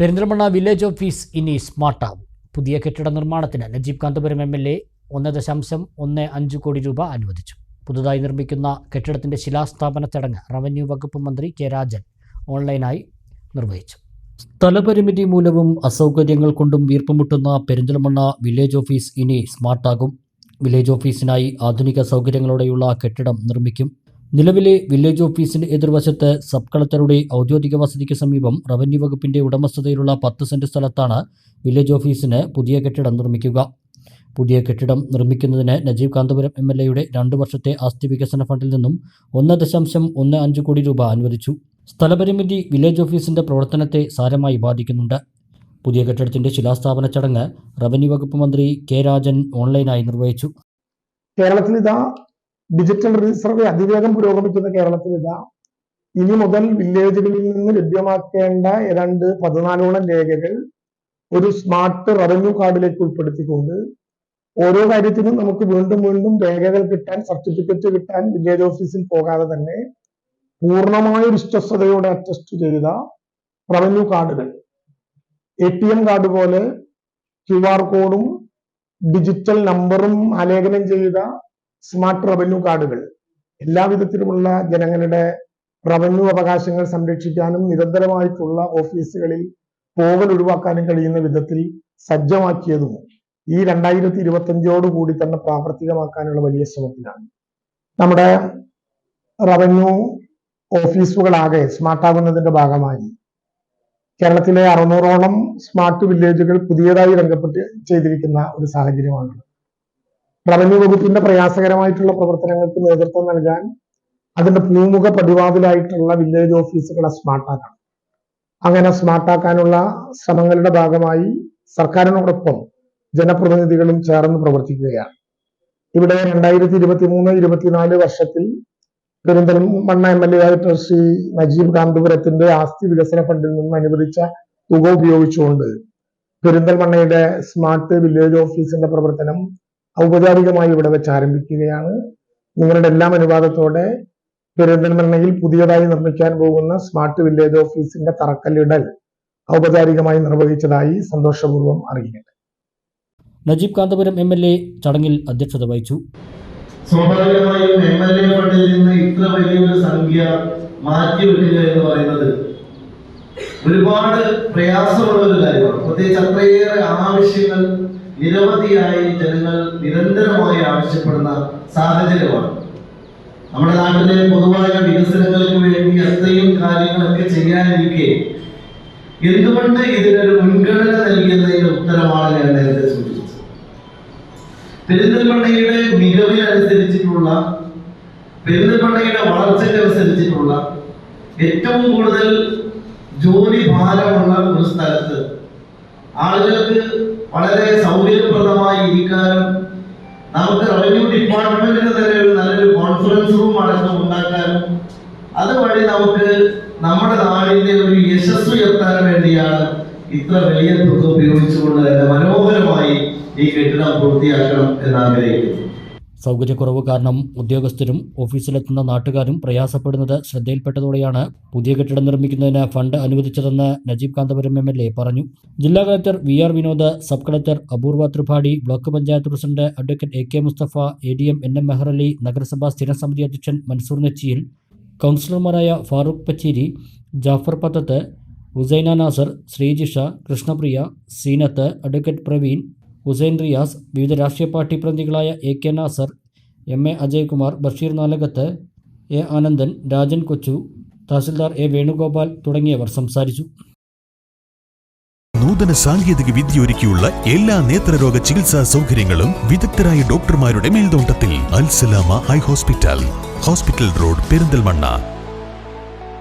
Perinthalmanna village office ഇനി സ്മാർട്ടാവും പുതിയ കെട്ടിട നിർമ്മാണത്തിന് Najeeb Kanthapuram M L A ഒന്ന് ദശാംശം ഒന്ന് അഞ്ച് കോടി രൂപ അനുവദിച്ചു. പുതുതായി നിർമ്മിക്കുന്ന കെട്ടിടത്തിന്റെ ശിലാസ്ഥാപന ചടങ്ങ് റവന്യൂ വകുപ്പ് മന്ത്രി കെ രാജൻ ഓൺലൈനായി നിർവഹിച്ചു. സ്ഥലപരിമിതി മൂലവും അസൗകര്യങ്ങൾ കൊണ്ടും വീർപ്പുമുട്ടുന്ന പെരിന്തൽമണ്ണ വില്ലേജ് ഓഫീസ് ഇനി സ്മാർട്ടാകും വില്ലേജ് ഓഫീസിനായി ആധുനിക സൗകര്യങ്ങളോടെയുള്ള കെട്ടിടം നിർമ്മിക്കും. നിലവിലെ വില്ലേജ് ഓഫീസിന്റെ എതിർവശത്ത് സബ് കളക്ടറുടെ ഔദ്യോഗിക വസതിക്ക് സമീപം റവന്യൂ വകുപ്പിന്റെ ഉടമസ്ഥതയിലുള്ള പത്ത് സെന്റ് സ്ഥലത്താണ് വില്ലേജ് ഓഫീസിന് പുതിയ കെട്ടിടം നിർമ്മിക്കുക. പുതിയ കെട്ടിടം നിർമ്മിക്കുന്നതിന് നജീബ് കാന്തപുരം എം എൽ എയുടെ രണ്ട് വർഷത്തെ ആസ്തി വികസന ഫണ്ടിൽ നിന്നും ഒന്ന് ദശാംശം ഒന്ന് അഞ്ച് കോടി രൂപ അനുവദിച്ചു. സ്ഥലപരിമിതി വില്ലേജ് ഓഫീസിന്റെ പ്രവർത്തനത്തെ സാരമായി ബാധിക്കുന്നുണ്ട്. പുതിയ കെട്ടിടത്തിന്റെ ശിലാസ്ഥാപന ചടങ്ങ് റവന്യൂ വകുപ്പ് മന്ത്രി കെ രാജൻ ഓൺലൈനായി നിർവഹിച്ചു. കേരളത്തിൽ ഇതാ ഡിജിറ്റൽ റീസർവേ അതിവേഗം പുരോഗമിക്കുന്ന കേരളത്തിൽ ഇതാ. ഇനി മുതൽ വില്ലേജുകളിൽ നിന്ന് ലഭ്യമാക്കേണ്ട ഏതാണ്ട് പതിനാലോളം രേഖകൾ ഒരു സ്മാർട്ട് റവന്യൂ കാർഡിലേക്ക് ഉൾപ്പെടുത്തിക്കൊണ്ട് ഓരോ കാര്യത്തിനും നമുക്ക് വീണ്ടും വീണ്ടും രേഖകൾ കിട്ടാൻ സർട്ടിഫിക്കറ്റ് കിട്ടാൻ വില്ലേജ് ഓഫീസിൽ പോകാതെ തന്നെ പൂർണമായ വിശ്വസ്തയോടെ അറ്റസ്റ്റ് ചെയ്ത റവന്യൂ കാർഡുകൾ എ ടി എം കാർഡ് പോലെ ക്യു ആർ കോഡും ഡിജിറ്റൽ നമ്പറും ആലേഖനം ചെയ്ത സ്മാർട്ട് റവന്യൂ കാർഡുകൾ. എല്ലാവിധത്തിലുമുള്ള ജനങ്ങളുടെ റവന്യൂ അവകാശങ്ങൾ സംരക്ഷിക്കാനും നിരന്തരമായിട്ടുള്ള ഓഫീസുകളിൽ പോകൽ ഒഴിവാക്കാനും കഴിയുന്ന വിധത്തിൽ സജ്ജമാക്കിയതും ഈ രണ്ടായിരത്തി ഇരുപത്തി അഞ്ചോട് കൂടി തന്നെ പ്രാവർത്തികമാക്കാനുള്ള വലിയ ശ്രമത്തിലാണ്. നമ്മുടെ റവന്യൂ ഓഫീസുകളാകെ സ്മാർട്ടാകുന്നതിന്റെ ഭാഗമായി കേരളത്തിലെ അറുന്നൂറോളം സ്മാർട്ട് വില്ലേജുകൾ പുതിയതായി രംഗപ്പെട്ട് ചെയ്തിരിക്കുന്ന ഒരു സാഹചര്യമാണ് റവന്യൂ വകുപ്പിന്റെ പ്രയാസകരമായിട്ടുള്ള പ്രവർത്തനങ്ങൾക്ക് നേതൃത്വം നൽകാൻ അതിന്റെ പൂമുഖ പടിവാതിലായിട്ടുള്ള വില്ലേജ് ഓഫീസുകളെ സ്മാർട്ടാക്കണം അങ്ങനെ സ്മാർട്ടാക്കാനുള്ള ശ്രമങ്ങളുടെ ഭാഗമായി സർക്കാരിനോടൊപ്പം ജനപ്രതിനിധികളും ചേർന്ന് പ്രവർത്തിക്കുകയാണ്. ഇവിടെ രണ്ടായിരത്തി ഇരുപത്തി മൂന്ന് ഇരുപത്തിനാല് വർഷത്തിൽ പെരിന്തൽമണ്ണ എം എൽ എ ആയിട്ട് ശ്രീ നജീബ് കാന്തപുരത്തിന്റെ ആസ്തി വികസന ഫണ്ടിൽ നിന്ന് അനുവദിച്ച തുക ഉപയോഗിച്ചുകൊണ്ട് പെരിന്തൽമണ്ണയുടെ സ്മാർട്ട് വില്ലേജ് ഓഫീസിന്റെ പ്രവർത്തനം ഔപചാരികമായി ഇവിടെ വെച്ച് ആരംഭിക്കുകയാണ്. നിങ്ങളുടെ എല്ലാം അനുവാദത്തോടെ പെരിന്തൽമണ്ണയിൽ പുതിയതായി നിർമ്മിക്കാൻ പോകുന്ന സ്മാർട്ട് വില്ലേജ് ഓഫീസിന്റെ തറക്കല്ലിടൽ ഔപചാരികമായി നിർവഹിച്ചതായി സന്തോഷപൂർവം അറിയിക്കട്ടെ. Najeeb Kanthapuram M L A ചടങ്ങിൽ അധ്യക്ഷത വഹിച്ചു. സ്വാഭാവികമായും എം എൽ എ ഫണ്ടിൽ നിന്ന് ഇത്ര വലിയൊരു സംഖ്യ മാറ്റിവെക്കുക എന്ന് പറയുന്നത് ഒരുപാട് പ്രയാസമുള്ള ഒരു കാര്യമാണ്. പ്രത്യേകിച്ച് അത്രയേറെ ആവശ്യങ്ങൾ നിരവധിയായി ജനങ്ങൾ നിരന്തരമായി ആവശ്യപ്പെടുന്ന സാഹചര്യമാണ്. നമ്മുടെ നാട്ടിലെ പൊതുവായ വികസനങ്ങൾക്ക് വേണ്ടി അത്രയും കാര്യങ്ങളൊക്കെ ചെയ്യാനിരിക്കെ എന്തുകൊണ്ട് ഇതിനൊരു മുൻഗണന നൽകിയതിന്റെ ഉത്തരമാണ് ഞാൻ നേരത്തെ സൂചിപ്പിച്ചത്. പെരിന്തൽമണ്ണയുടെ മികവിനനുസരിച്ചിട്ടുള്ള പെരിന്തൽമണ്ണയുടെ വളർച്ചയ്ക്കനുസരിച്ചിട്ടുള്ള ഏറ്റവും കൂടുതൽ ജോലി ഭാരമുള്ള ഒരു സ്ഥലത്ത് ആളുകൾക്ക് വളരെ സൗകര്യപ്രദമായി ഇരിക്കാനും നമുക്ക് റവന്യൂ ഡിപ്പാർട്ട്മെന്റിന് തന്നെ ഒരു നല്ലൊരു കോൺഫറൻസ് റൂം അടക്കം ഉണ്ടാക്കാനും അതുവഴി നമുക്ക് നമ്മുടെ നാടിന്റെ ഒരു യശസ് ഉയർത്താൻ വേണ്ടിയാണ് ഇത്ര വലിയ തുക ഉപയോഗിച്ചുകൊണ്ട് തന്നെ മനോഹരമായി ഈ കെട്ടിടം പൂർത്തിയാക്കണം എന്ന് ആഗ്രഹിക്കുന്നു. സൗകര്യക്കുറവ് കാരണം ഉദ്യോഗസ്ഥരും ഓഫീസിലെത്തുന്ന നാട്ടുകാരും പ്രയാസപ്പെടുന്നത് ശ്രദ്ധയിൽപ്പെട്ടതോടെയാണ് പുതിയ കെട്ടിടം നിർമ്മിക്കുന്നതിന് fund അനുവദിച്ചതെന്ന് Najeeb Kanthapuram M L A പറഞ്ഞു. ജില്ലാ collector V R Vinod sub collector Apoorva Tripathi block panchayat president advocate A K Mustafa A D M N M Mehrali നഗരസഭാ സ്ഥിരം സമിതി അധ്യക്ഷൻ മൻസൂർ നെച്ചിയിൽ കൗൺസിലർമാരായ ഫാറൂഖ് പച്ചേരി ജാഫർ പത്തത്ത് ഹുസൈന നാസർ ശ്രീജിഷ കൃഷ്ണപ്രിയ സീനത്ത് അഡ്വക്കേറ്റ് പ്രവീൺ ഹുസൈൻ റിയാസ് വിവിധ രാഷ്ട്രീയ party പ്രതിനിധികളായ A K Nasar M A Ajaykumar Basheer Nalakath A Anandan Rajan Kochu tahsildar A Venugopal തുടങ്ങിയവർ സംസാരിച്ചു. നൂതന സാങ്കേതിക വിദ്യ ഒരുക്കിയുള്ള എല്ലാ നേത്രരോഗ ചികിത്സാ സൗകര്യങ്ങളും വിദഗ്ധരായ ഡോക്ടർമാരുടെ മേൽനോട്ടത്തിൽ. Alsalama eye hospital. Hospital road Perinthalmanna.